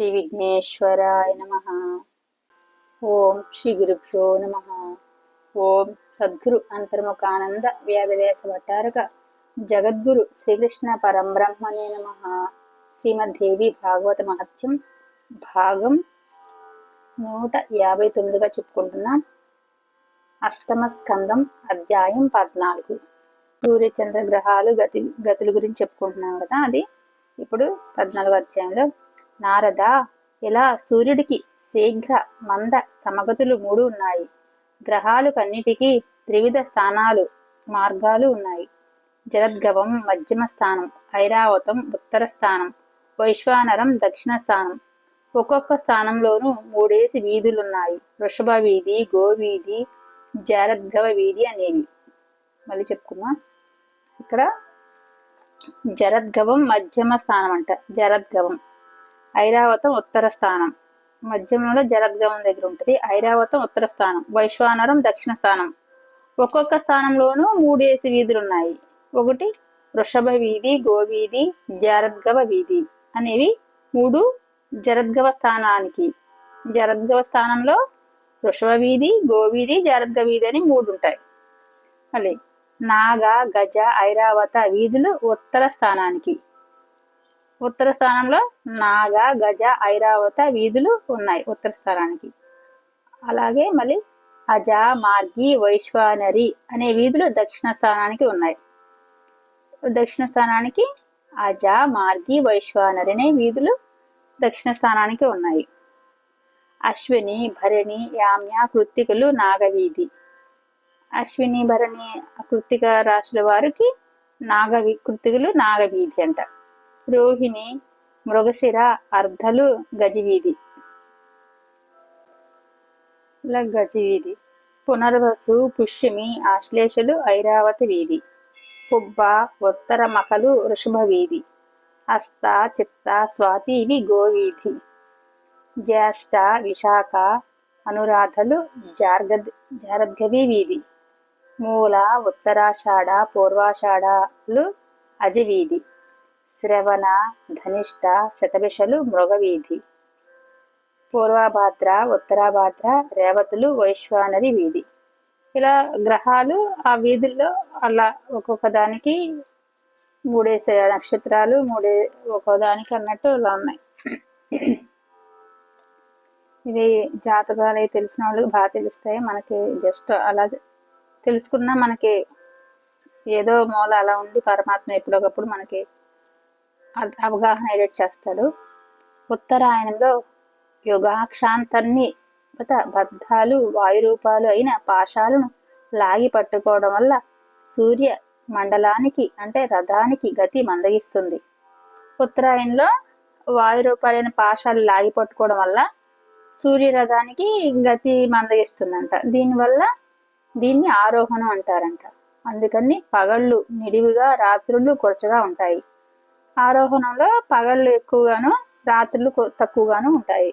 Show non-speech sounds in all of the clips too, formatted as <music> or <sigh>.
శ్రీ విఘ్నేశ్వరాయ నమ. ఓం శ్రీ గురుభ్యో నమ. ఓం సద్గురు అంతర్ముఖానంద వ్యాధవేశ భట్టారక జగద్గురు శ్రీకృష్ణ పరంబ్రహ్మణే నమ. శ్రీమద్దేవి భాగవత మహత్యం భాగం నూట యాభై తొమ్మిదిగా చెప్పుకుంటున్నాం. అష్టమ స్కందం అధ్యాయం పద్నాలుగు. సూర్య చంద్ర గ్రహాలు గతి గతుల గురించి చెప్పుకుంటున్నాం కదా అది. ఇప్పుడు పద్నాలుగు అధ్యాయంలో నారద ఇలా సూర్యుడికి శీఘ్ర మంద సమగతులు మూడు ఉన్నాయి. గ్రహాలు కన్నిటికీ త్రివిధ స్థానాలు మార్గాలు ఉన్నాయి. జరద్గవం మధ్యమ స్థానం ఐరావతం ఉత్తర స్థానం వైశ్వానరం దక్షిణ స్థానం. ఒక్కొక్క స్థానంలోనూ మూడేసి వీధులున్నాయి. వృషభ వీధి గోవీధి జారద్గవ వీధి అనేవి. మళ్ళీ చెప్పుకుందాం. ఇక్కడ జరద్గవం మధ్యమ స్థానం అంట జరద్గవం. ఐరావతం ఉత్తర స్థానం. మధ్యమంలో జరద్గవం దగ్గర ఉంటుంది. ఐరావతం ఉత్తర స్థానం. వైశ్వానరం దక్షిణ స్థానం. ఒక్కొక్క స్థానంలోనూ మూడేసి వీధులు ఉన్నాయి ఒకటి వృషభ వీధి గోవీధి జారద్గవ వీధి అనేవి మూడు జరద్గవ స్థానానికి. జరద్గవ స్థానంలో వృషభ వీధి గోవీధి జరద్గవ వీధి అని మూడు ఉంటాయి. మళ్ళీ నాగ గజ ఐరావత వీధులు ఉత్తర స్థానానికి. ఉత్తర స్థానంలో నాగ గజ ఐరావత వీధులు ఉన్నాయి ఉత్తర స్థానానికి. అలాగే మళ్ళీ అజ మార్గి వైశ్వానరి అనే వీధులు దక్షిణ స్థానానికి ఉన్నాయి. దక్షిణ స్థానానికి అజ మార్గి వైశ్వానరి అనే వీధులు దక్షిణ స్థానానికి ఉన్నాయి. అశ్విని భరణి యామ్య కృత్తికలు నాగవీధి. అశ్విని భరణి కృత్తిక రాశుల వారికి నాగవి కృత్తికలు నాగవీధి అంట. రోహిణి మృగశిర అర్ధలు గజివీధి. ఇలా గజివీధి. పునర్వసు పుష్యమి ఆశ్లేషలు ఐరావతి వీధి. పుబ్బ ఉత్తర మకలు వృషభ వీధి హస్త చిత్త స్వాతి ఇవి గోవీధి. జ్యేష్ఠ విశాఖ అనురాధలు జార్గద్ జారద్గవి వీధి. మూల ఉత్తరాషాఢ పూర్వాషాఢలు అజవీధి. శ్రవణ ధనిష్ట శతభిషలు మృగవీధి. పూర్వభాద్ర ఉత్తరాభాద్ర రేవతులు వైశ్వానరి వీధి. ఇలా గ్రహాలు ఆ వీధుల్లో అలా ఒక్కొక్క దానికి మూడే నక్షత్రాలు మూడే ఒక్కో దానికి అన్నట్టు ఇలా ఉన్నాయి. ఇవి జాతకాలు తెలిసిన వాళ్ళకి బాగా తెలుస్తాయి. మనకి జస్ట్ అలా తెలుసుకున్నా మనకి ఏదో మూల అలా ఉండి పరమాత్మ ఎప్పుడొకప్పుడు మనకి అవగాహన ఎడిట్ చేస్తాడు. ఉత్తరాయణంలో యుగాక్షాంతన్ని బద్ధాలు వాయురూపాలు అయిన పాశాలను లాగి పట్టుకోవడం వల్ల సూర్య మండలానికి అంటే రథానికి గతి మందగిస్తుంది. ఉత్తరాయణంలో వాయురూపాలైన పాశాలు లాగి పట్టుకోవడం వల్ల సూర్య రథానికి గతి మందగిస్తుందంట. దీనివల్ల దీన్ని ఆరోహణం అంటారంట. అందుకని పగళ్ళు నిడివిగా రాత్రులు కొరచగా ఉంటాయి. ఆరోహణంలో పగళ్ళు ఎక్కువగాను రాత్రులు తక్కువగాను ఉంటాయి.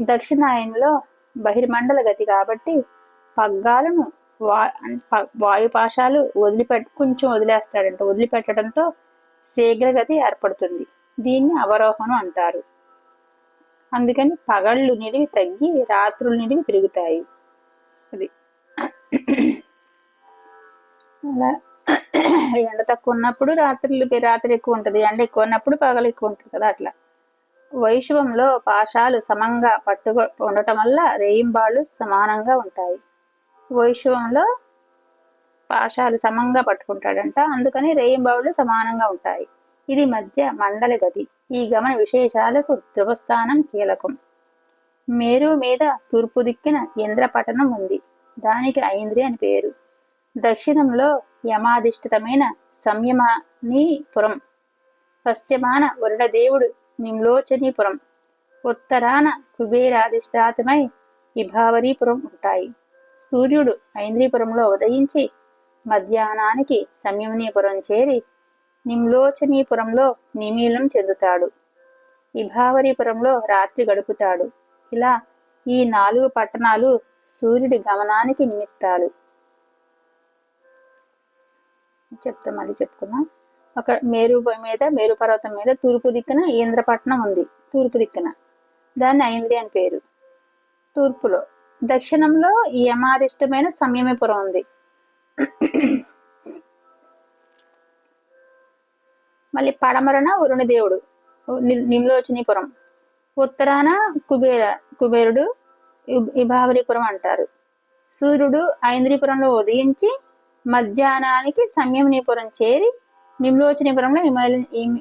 దక్షిణాయనంలో బహిర్మండల గతి కాబట్టి పగ్గాలను వా వాయుపాశాలు వదిలిపెట్ కొంచెం వదిలేస్తాడంట వదిలిపెట్టడంతో శీఘ్రగతి ఏర్పడుతుంది. దీన్ని అవరోహణం అంటారు. అందుకని పగళ్ళు నిడివి తగ్గి రాత్రులు నిడివి పెరుగుతాయి. అది. అలా <clears throat> ఎండ తక్కువ ఉన్నప్పుడు రాత్రులు రాత్రి ఎక్కువ ఉంటుంది ఎండ ఎక్కువ ఉన్నప్పుడు పగలు ఎక్కువ ఉంటుంది కదా అట్లా. వైశవంలో పాశాలు సమంగా పట్టు ఉండటం వల్ల రేయింబాళ్ళు సమానంగా ఉంటాయి. వైశవంలో పాశాలు సమంగా పట్టుకుంటాడంట అందుకని రేయింబావులు సమానంగా ఉంటాయి. ఇది మధ్య మండల గతి ఈ గమన విశేషాలకు ధ్రువస్థానం కీలకం. మేరు మీద తూర్పు దిక్కిన ఇంద్రపట్టణం ఉంది. దానికి ఐంద్రి అని పేరు. దక్షిణంలో యమాధిష్ఠితమైన సంయమనీపురం. పశ్చిమాన వరుణదేవుడు నిమ్లోచనీపురం ఉత్తరాన కుబేరాధిష్టాతమై విభావరీపురం ఉంటాయి. సూర్యుడు ఐంద్రీపురంలో ఉదయించి మధ్యాహ్నానికి సంయమనీపురం చేరి నిమ్లోచనీపురంలో నిమీలం చెందుతాడు. విభావరీపురంలో రాత్రి గడుపుతాడు. ఇలా ఈ నాలుగు పట్టణాలు సూర్యుడి గమనానికి నిమిత్తాలు. చెప్తా మళ్ళీ చెప్పుకుందాం. ఒక మేరు మీద మేరు పర్వతం మీద తూర్పు దిక్కున ఇంద్రపట్నం ఉంది. తూర్పు దిక్కున. దాన్ని ఐంద్రి అని పేరు. తూర్పులో. దక్షిణంలో యమాదిష్టమైన సంయమపురం ఉంది. మళ్ళీ పడమరన వరుణదేవుడు ని- నిమ్లోచనీపురం. ఉత్తరాన కుబేర కుబేరుడు విభావరిపురం అంటారు. సూర్యుడు ఐంద్రిపురంలో ఉదయించి మధ్యాహ్నానికి సంయమనీపురం చేరి నిమ్లోచనీపురంలో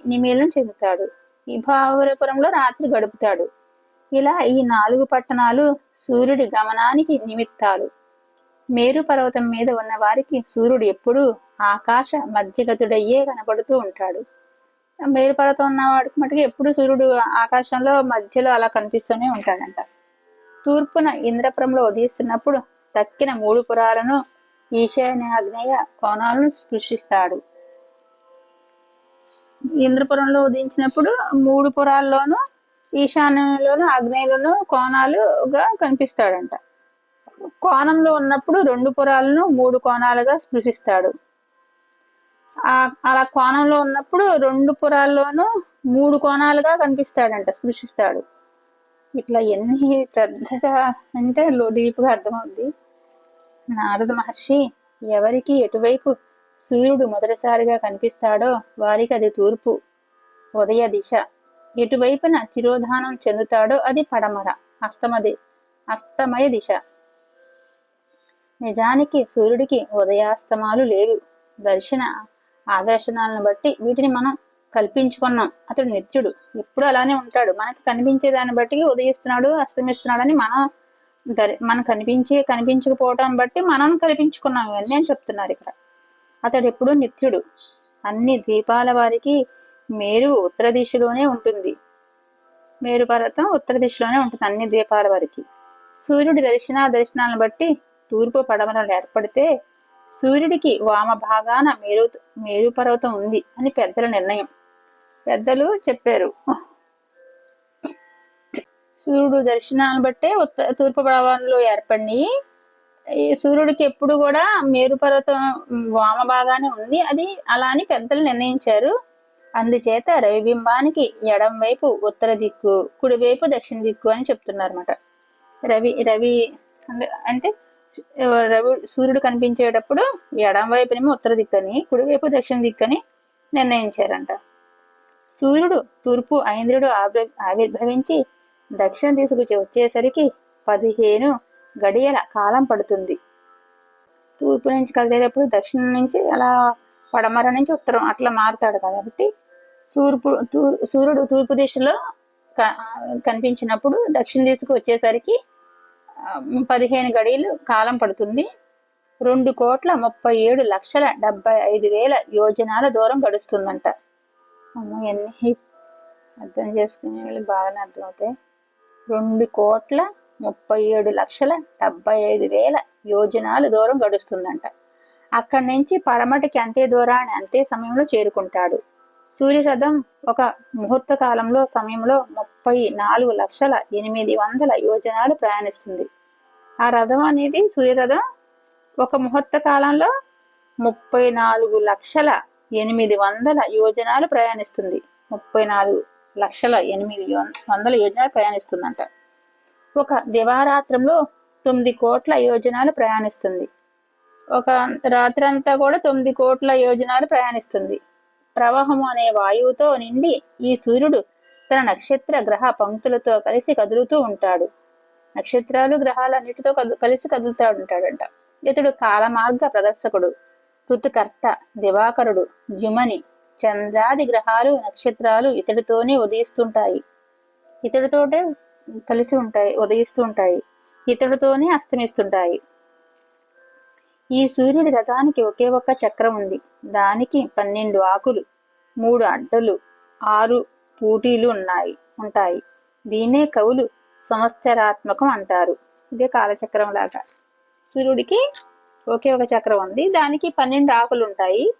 నిమేల చెందుతాడు. విభావరపురంలో రాత్రి గడుపుతాడు. ఇలా ఈ నాలుగు పట్టణాలు సూర్యుడి గమనానికి నిమిత్తాలు. మేరు పర్వతం మీద ఉన్న వారికి సూర్యుడు ఎప్పుడూ ఆకాశ మధ్యగతుడయ్యే కనబడుతూ ఉంటాడు. మేరు పర్వతం ఉన్నవాడికి మటుకు ఎప్పుడు సూర్యుడు ఆకాశంలో మధ్యలో అలా కనిపిస్తూనే ఉంటాడంట. తూర్పున ఇంద్రపురంలో ఉదయిస్తున్నప్పుడు తక్కిన మూడు పురాలను ఈశాన్య ఆగ్నేయ కోణాలను స్పృశిస్తాడు. ఇంద్రపురంలో ఉదయించినప్పుడు మూడు పురాల్లోనూ ఈశాన్యంలోను ఆగ్నేయులను కోణాలుగా కనిపిస్తాడంట. కోణంలో ఉన్నప్పుడు రెండు పురాలను మూడు కోణాలుగా స్పృశిస్తాడు. ఆ అలా కోణంలో ఉన్నప్పుడు రెండు పురాల్లోనూ మూడు కోణాలుగా కనిపిస్తాడంట స్పృశిస్తాడు. ఇట్లా ఎన్ని శ్రద్ధగా అంటే డీప్గా అర్థమవుద్ది. నారద మహర్షి ఎవరికి ఎటువైపు సూర్యుడు మొదటిసారిగా కనిపిస్తాడో వారికి అది తూర్పు ఉదయ దిశ. ఎటువైపున తిరోధానం చెందుతాడో అది పడమర అస్తమది అస్తమయ దిశ. నిజానికి సూర్యుడికి ఉదయాస్తమాలు లేవు. దర్శన ఆదర్శనాలను బట్టి వీటిని మనం కల్పించుకున్నాం. అతడు నిత్యుడు. ఎప్పుడు అలానే ఉంటాడు. మనకి కనిపించే దాన్ని బట్టి ఉదయిస్తున్నాడు అస్తమిస్తున్నాడు అని మనం దరి మనం కనిపించే కనిపించకపోవటం బట్టి మనం కల్పించుకున్నాం ఇవన్నీ అని చెప్తున్నారు ఇక్కడ. అతడు ఎప్పుడు నిత్యుడు. అన్ని ద్వీపాల వారికి మేరు ఉత్తర దిశలోనే ఉంటుంది. మేరు పర్వతం ఉత్తర దిశలోనే ఉంటుంది అన్ని ద్వీపాల వారికి. సూర్యుడి దర్శన దర్శనాలను బట్టి తూర్పు పడమరలు ఏర్పడితే సూర్యుడికి వామ భాగాన మేరు మేరు పర్వతం ఉంది అని పెద్దల నిర్ణయం. పెద్దలు చెప్పారు. సూర్యుడు దర్శనాన్ని బట్టే ఉత్త తూర్పు పడవలో ఏర్పడినాయి ఈ సూర్యుడికి ఎప్పుడు కూడా మేరుపర్వతం వామ భాగానే ఉంది. అది అలా అని పెద్దలు నిర్ణయించారు. అందుచేత రవిబింబానికి ఎడం వైపు ఉత్తర దిక్కు కుడివైపు దక్షిణ దిక్కు అని చెప్తున్నారన్నమాట. రవి రవి అంటే- రవి సూర్యుడు కనిపించేటప్పుడు ఎడం వైపునేమో ఉత్తర దిక్కని కుడివైపు దక్షిణ దిక్కని నిర్ణయించారంట. సూర్యుడు తూర్పు ఐంద్రుడు ఆవిర్భవించి దక్షిణ దిశకు వచ్చేసరికి పదిహేను గడియల కాలం పడుతుంది. తూర్పు నుంచి కదిలేటప్పుడు దక్షిణం నుంచి అలా పడమర నుంచి ఉత్తరం అట్లా మారుతాడు కాబట్టి సూర్పు తూ సూర్యుడు తూర్పు దిశలో క- కనిపించినప్పుడు దక్షిణ దిశకు వచ్చేసరికి పదిహేను గడియలు కాలం పడుతుంది. రెండు కోట్ల ముప్పై ఏడు లక్షల డెబ్బై ఐదు వేల యోజనాల దూరం గడుస్తుందంట. అమ్మ ఎన్ని అర్థం చేసుకునే వాళ్ళు బాగానే అర్థమవుతాయి. రెండు కోట్ల ముప్పై ఏడు లక్షల డెబ్బై ఐదు వేల యోజనాలు దూరం గడుస్తుందంట. అక్కడి నుంచి పడమటికి అంతే దూరాన్ని అంతే సమయంలో చేరుకుంటాడు. సూర్యరథం ఒక ముహూర్త కాలంలో సమయంలో ముప్పై నాలుగు లక్షల ఎనిమిది వందల యోజనాలు ప్రయాణిస్తుంది. ఆ రథం అనేది సూర్యరథం ఒక ముహూర్త కాలంలో ముప్పై నాలుగు లక్షల ఎనిమిది వందల యోజనాలు ప్రయాణిస్తుంది. ముప్పై నాలుగు లక్షల ఎనిమిది వందల యోజనాలు ప్రయాణిస్తుందంట. ఒక దివారాత్రంలో తొమ్మిది కోట్ల యోజనాలు ప్రయాణిస్తుంది. ఒక రాత్రి అంతా కూడా తొమ్మిది కోట్ల యోజనాలు ప్రయాణిస్తుంది. ప్రవాహము అనే వాయువుతో నిండి ఈ సూర్యుడు తన నక్షత్ర గ్రహ పంక్తులతో కలిసి కదులుతూ ఉంటాడు. నక్షత్రాలు గ్రహాలన్నిటితో కదు కలిసి కదులుతూ ఉంటాడంట. ఇతడు కాలమార్గ ప్రదర్శకుడు ఋతుకర్త దివాకరుడు జుమని చంద్రాది గ్రహాలు నక్షత్రాలు ఇతడితోనే ఉదయిస్తుంటాయి. ఇతడితోటే కలిసి ఉంటాయి ఉదయిస్తూ ఉంటాయి ఇతడితోనే అస్తమిస్తుంటాయి. ఈ సూర్యుడి రథానికి ఒకే ఒక్క చక్రం ఉంది. దానికి పన్నెండు ఆకులు మూడు అడ్డలు ఆరు పూటీలు ఉన్నాయి ఉంటాయి. దీన్నే కవులు సంవత్సరాత్మకం అంటారు. ఇదే కాలచక్రం లాగా. సూర్యుడికి ఒకే ఒక చక్రం ఉంది. దానికి పన్నెండు ఆకులు ఉంటాయి.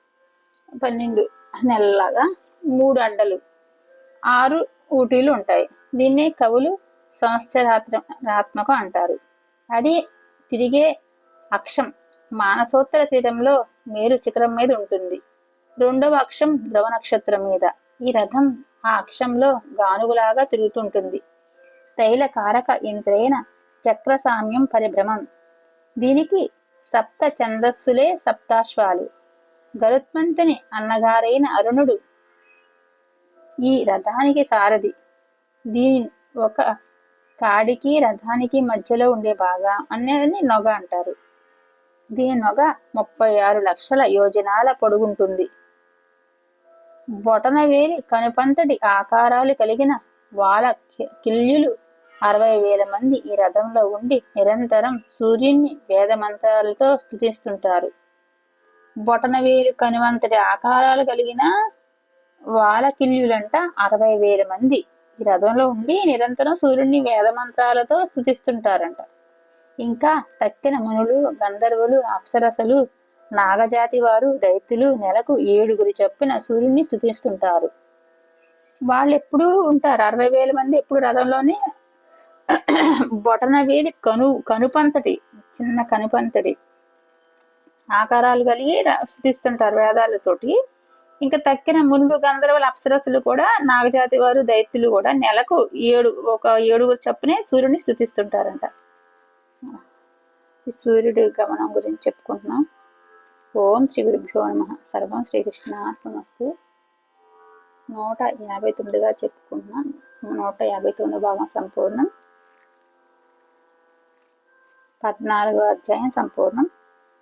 పన్నెండు నెలలాగా మూడు అడ్డలు ఆరు ఊటీలు ఉంటాయి. దీన్నే కవులు సంవత్సరాత్మకం అంటారు. అది తిరిగే అక్షం మానసోత్తర తీరంలో మేరు శిఖరం మీద ఉంటుంది. రెండవ అక్షం ధ్రువ నక్షత్రం మీద. ఈ రథం ఆ అక్షంలో గానుగులాగా తిరుగుతుంటుంది. తైల కారక ఇంద్రైన చక్ర సామ్యం పరిభ్రమం. దీనికి సప్త ఛందస్సులే సప్తాశ్వాలు. గరుత్మంతుని అన్నగారైన అరుణుడు ఈ రథానికి సారథి. దీని ఒక కాడికి రథానికి మధ్యలో ఉండే భాగం అనేది నొగ అంటారు. దీని నొగ ముప్పై ఆరు లక్షల యోజనాల పొడుగుంటుంది. బొటనవేలి కనుపంతటి ఆకారాలు కలిగిన వాల కిల్యులు అరవై వేల మంది ఈ రథంలో ఉండి నిరంతరం సూర్యుని వేదమంత్రాలతో స్థుతిస్తుంటారు బొటనవేలు కనువంతటి ఆకారాలు కలిగిన వాలకిల్యులంట అరవై వేల మంది. ఈ రథంలో ఉండి నిరంతరం సూర్యుడిని వేదమంత్రాలతో స్థుతిస్తుంటారంట ఇంకా తక్కిన మునులు గంధర్వులు అప్సరసలు నాగజాతి వారు దైత్యులు నెలకు ఏడుగురు చొప్పున సూర్యుడిని స్థుతిస్తుంటారు వాళ్ళు ఎప్పుడూ ఉంటారు. అరవై వేల మంది ఎప్పుడు రథంలోనే? బొటన వేలి కను కనుపంతటి చిన్న కనుపంతటి. ఆకారాలు కలిగి స్థుతిస్తుంటారు వేదాలతోటి. ఇంకా తక్కిన మునులు గంధర్వుల అప్సరసులు కూడా నాగజాతి వారు దైత్యులు కూడా నెలకు ఏడు ఒక ఏడుగురు చప్పునే సూర్యుని స్థుతిస్తుంటారంట సూర్యుడి గమనం గురించి చెప్పుకుంటున్నాం. ఓం శ్రీ గురుభ్యో నమ. సర్వం శ్రీకృష్ణార్పణమస్తు. నూట యాభై తొమ్మిదిగా చెప్పుకుంటున్నాం. నూట యాభై తొమ్మిది భాగం సంపూర్ణం. పద్నాలుగో అధ్యాయం సంపూర్ణం.